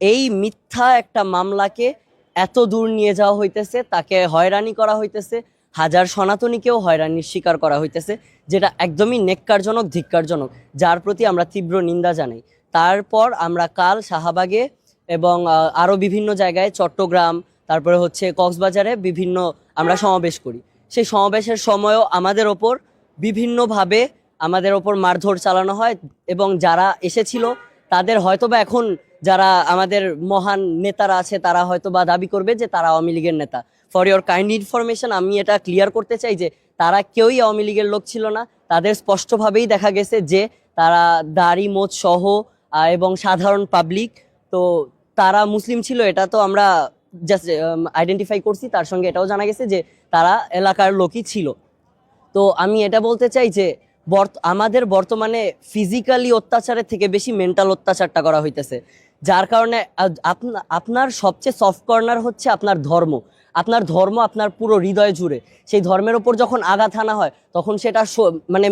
এই মিথ্যা একটা মামলাকে এত দূর নিয়ে যাওয়া হইতেছে, তাকে হয়রানি করা হইতেছে, হাজার সনাতনীকেও হয়রানির শিকার করা হইতেছে, যেটা একদমই নেককারজনক, ধিক্কারজনক, যার প্রতি আমরা তীব্র নিন্দা জানাই। তারপর আমরা কাল শাহবাগে এবং আরও বিভিন্ন জায়গায় চট্টগ্রাম, তারপরে হচ্ছে কক্সবাজারে বিভিন্ন আমরা সমাবেশ করি। সেই সমাবেশের সময়ও আমাদের ওপর বিভিন্নভাবে আমাদের ওপর মারধর চালানো হয় এবং যারা এসেছিল, তাদের হয়তোবা এখন যারা আমাদের মহান নেতারা আছে, তারা হয়তো বা দাবি করবে যে তারা আওয়ামী লীগের নেতা। ফর ইওর কাইন্ড ইনফরমেশন আমি এটা ক্লিয়ার করতে চাই যে তারা কেউই আওয়ামী লীগের লোক ছিল না। তাদের স্পষ্টভাবেই দেখা গেছে যে তারা দাড়ি, মোচ সহ এবং সাধারণ পাবলিক তো তারা মুসলিম ছিল, এটা তো আমরা জাস্ট আইডেন্টিফাই করছি। তার সঙ্গে এটাও জানা গেছে যে তারা এলাকার লোকই ছিল। তো আমি এটা বলতে চাই যে আমাদের বর্তমানে ফিজিক্যালি অত্যাচারের থেকে বেশি মেন্টাল অত্যাচারটা করা হইতেছে। যার কারণে আপনার সবচেয়ে সফট কর্নার হচ্ছে আপনার ধর্ম। আপনার ধর্ম আপনার পুরো হৃদয় জুড়ে। সেই ধর্মের ওপর যখন আঘাত আনা হয়, তখন সেটা মানে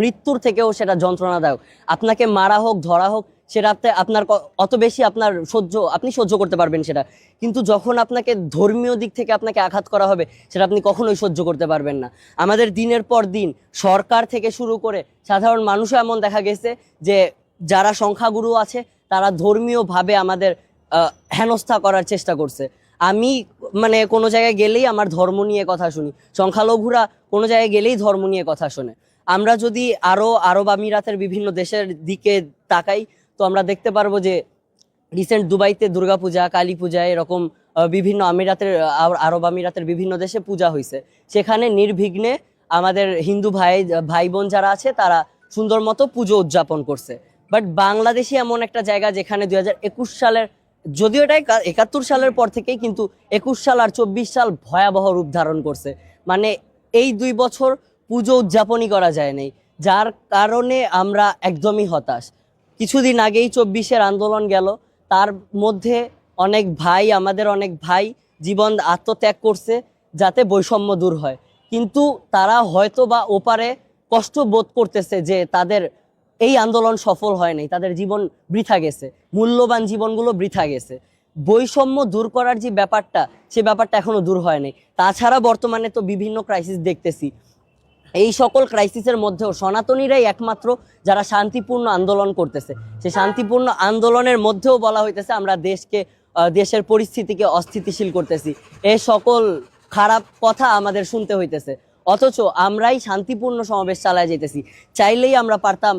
মৃত্যুর থেকেও সেটা যন্ত্রণাদায়ক। আপনাকে মারা হোক, ধরা হোক সেটাতে আপনার অত বেশি আপনার সহ্য, আপনি সহ্য করতে পারবেন সেটা। কিন্তু যখন আপনাকে ধর্মীয় দিক থেকে আপনাকে আঘাত করা হবে, সেটা আপনি কখনোই সহ্য করতে পারবেন না। আমাদের দিনের পর দিন সরকার থেকে শুরু করে সাধারণ মানুষও এমন দেখা গেছে যে, যারা সংখ্যাগুরু আছে তারা ধর্মীয়ভাবে আমাদের হেনস্থা করার চেষ্টা করছে। আমি মানে কোনো জায়গায় গেলেই আমার ধর্ম নিয়ে কথা শুনি। সংখ্যালঘুরা কোনো জায়গায় গেলেই ধর্ম নিয়ে কথা শোনে। আমরা যদি আরও, আরব আমিরাতের বিভিন্ন দেশের দিকে তাকাই, তো আমরা দেখতে পারব যে রিসেন্ট দুবাইতে দুর্গাপূজা কালী পূজা এরকম বিভিন্ন আমিরাতের আরব আমিরাতের বিভিন্ন দেশে পূজা হয়েছে সেখানে নির্বিঘ্নে আমাদের হিন্দু ভাই ভাই বোন যারা আছে, তারা সুন্দর মতো পুজো উদযাপন করছে। বাট বাংলাদেশে এমন একটা জায়গা যেখানে দু হাজার একুশ সালের, যদিও এটা একা- একাত্তর সালের পর থেকেই কিন্তু একুশ সাল আর চব্বিশ সাল ভয়াবহ রূপ ধারণ করছে। মানে এই দুই বছর পুজো উদযাপনই করা যায় নাই, যার কারণে আমরা একদমই হতাশ। কিছুদিন আগেই চব্বিশের আন্দোলন গেল, তার মধ্যে অনেক ভাই, আমাদের অনেক ভাই জীবন আত্মত্যাগ করছে যাতে বৈষম্য দূর হয়। কিন্তু তারা হয়তো বা ওপারে কষ্ট বোধ করতেছে যে তাদের এই আন্দোলন সফল হয় নাই, তাদের জীবন বৃথা গেছে, মূল্যবান জীবনগুলো বৃথা গেছে। বৈষম্য দূর করার যে ব্যাপারটা, সে ব্যাপারটা এখনও দূর হয় নাই। তাছাড়া বর্তমানে তো বিভিন্ন ক্রাইসিস দেখতেছি। এই সকল ক্রাইসিসের মধ্যেও সনাতনীরাই একমাত্র যারা শান্তিপূর্ণ আন্দোলন করতেছে। সেই শান্তিপূর্ণ আন্দোলনের মধ্যেও বলা হইতেছে, আমরা দেশকে দেশের পরিস্থিতিকে অস্থিতিশীল করতেছি। এ সকল খারাপ কথা আমাদের শুনতে হইতেছে। অথচ আমরাই শান্তিপূর্ণ সমাবেশ চালায় যেতেছি চাইলেই আমরা পারতাম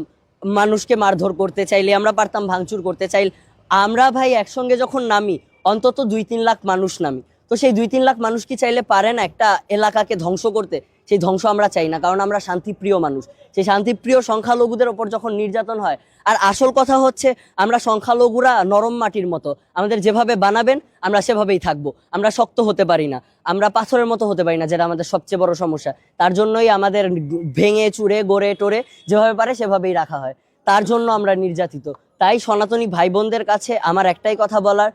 মানুষকে মারধর করতে চাইলে আমরা পারতাম ভাঙচুর করতে চাইলে। আমরা ভাই একসঙ্গে যখন নামি, অন্তত দুই তিন লাখ মানুষ নামি। তো সেই দুই তিন লাখ মানুষ কি চাইলে পারে না একটা এলাকাকে ধ্বংস করতে? সেই ধ্বংস আমরা চাই না, কারণ আমরা শান্তিপ্রিয় মানুষ। সেই শান্তিপ্রিয় সংখ্যালঘুদের ওপর যখন নির্যাতন হয়, আর আসল কথা হচ্ছে আমরা সংখ্যালঘুরা নরম মাটির মতো। আমাদের যেভাবে বানাবেন, আমরা সেভাবেই থাকব। আমরা শক্ত হতে পারি না, আমরা পাথরের মতো হতে পারি না, যেটা আমাদের সবচেয়ে বড় সমস্যা। তার জন্যই আমাদের ভেঙে, চুরে, গড়ে, টোরে যেভাবে পারে সেভাবেই রাখা হয়। তার জন্য আমরা নির্যাতিত। তাই সনাতনী ভাই বোনদের কাছে আমার একটাই কথা বলার,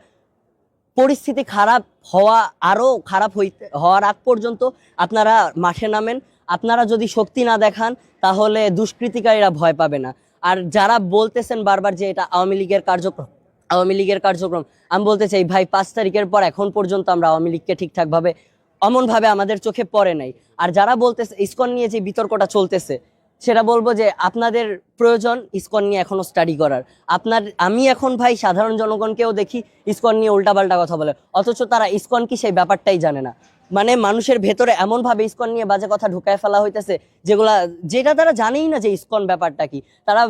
পরিস্থিতি খারাপ হওয়া আরও খারাপ হইতে, হওয়ার আগ পর্যন্ত আপনারা মাঠে নামেন। আপনারা যদি শক্তি না দেখান, তাহলে দুষ্কৃতিকারীরা ভয় পাবে না। আর যারা বলতেছেন বারবার যে এটা আওয়ামী লীগের কার্যক্রম, আওয়ামী লীগের কার্যক্রম, আমি বলতে চাই, ভাই, পাঁচ তারিখের পর এখন পর্যন্ত আমরা আওয়ামী লীগকে ঠিকঠাকভাবে, অমনভাবে আমাদের চোখে পড়ে নাই। আর যারা বলতেছে, ইস্কন নিয়ে যে বিতর্কটা চলতেছে সেটা বলব যে আপনাদের প্রয়োজন ইসকন নিয়ে এখনও স্টাডি করার। আপনার, আমি এখন ভাই সাধারণ জনগণকেও দেখি ইসকন নিয়ে উল্টাপাল্টা কথা বলে। অথচ তারা ইসকন কি সেই ব্যাপারটাই জানে না। মানে মানুষের ভেতরে এমন ভাবে ইসকন নিয়ে বাজে কথা ঢুকায় ফেলা হইতেছে, যেগুলা, যেটা তারা জানেই না যে ইসকন ব্যাপারটা কি। তারা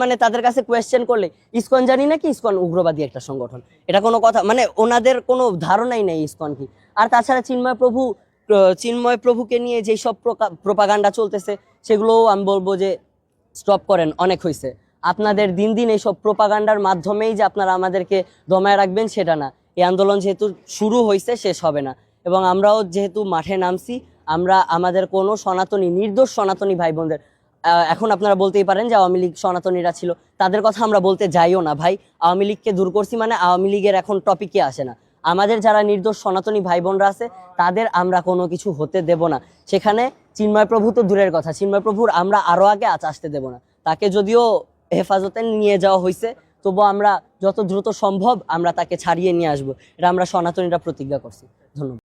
মানে তাদের কাছে কোয়েশ্চেন করলে, ইসকন জানি না কি ইসকন উগ্রবাদী একটা সংগঠন? এটা কোনো কথা মানে ওনাদের কোনো ধারণাই নেই ইসকন কি। আর তাছাড়া চিন্ময় প্রভু চিন্ময় প্রভুকে নিয়ে যেই সব প্রোপাগান্ডা চলতেছে সেগুলোও আমি বলব যে স্টপ করেন, অনেক হয়েছে আপনাদের দিন দিন এইসব প্রোপাগান্ডার মাধ্যমেই যে আপনারা আমাদেরকে দমায় রাখবেন সেটা না। এই আন্দোলন যেহেতু শুরু হয়েছে শেষ হবে না। এবং আমরাও যেহেতু মাঠে নামছি, আমরা আমাদের কোনো সনাতনী, নির্দোষ সনাতনী ভাই বোনদের এখন আপনারা বলতেই পারেন যে আওয়ামী লীগ সনাতনীরা ছিল। তাদের কথা আমরা বলতে যাইও না ভাই। আওয়ামী লীগকে দূর করছি মানে আওয়ামী লীগের এখন টপিকে আসে না। আমাদের যারা নির্দোষ সনাতনী ভাই বোনরা আছে, তাদের আমরা কোনো কিছু হতে দেব না। সেখানে চিন্ময় প্রভু তো দূরের কথা। চিন্ময় প্রভুর আমরা আরও আগে আজ আসতে দেব না। তাকে যদিও হেফাজতে নিয়ে যাওয়া হয়েছে তবু আমরা যত দ্রুত সম্ভব আমরা তাকে ছাড়িয়ে নিয়ে আসব। এটা আমরা সনাতনীরা প্রতিজ্ঞা করছি। ধন্যবাদ।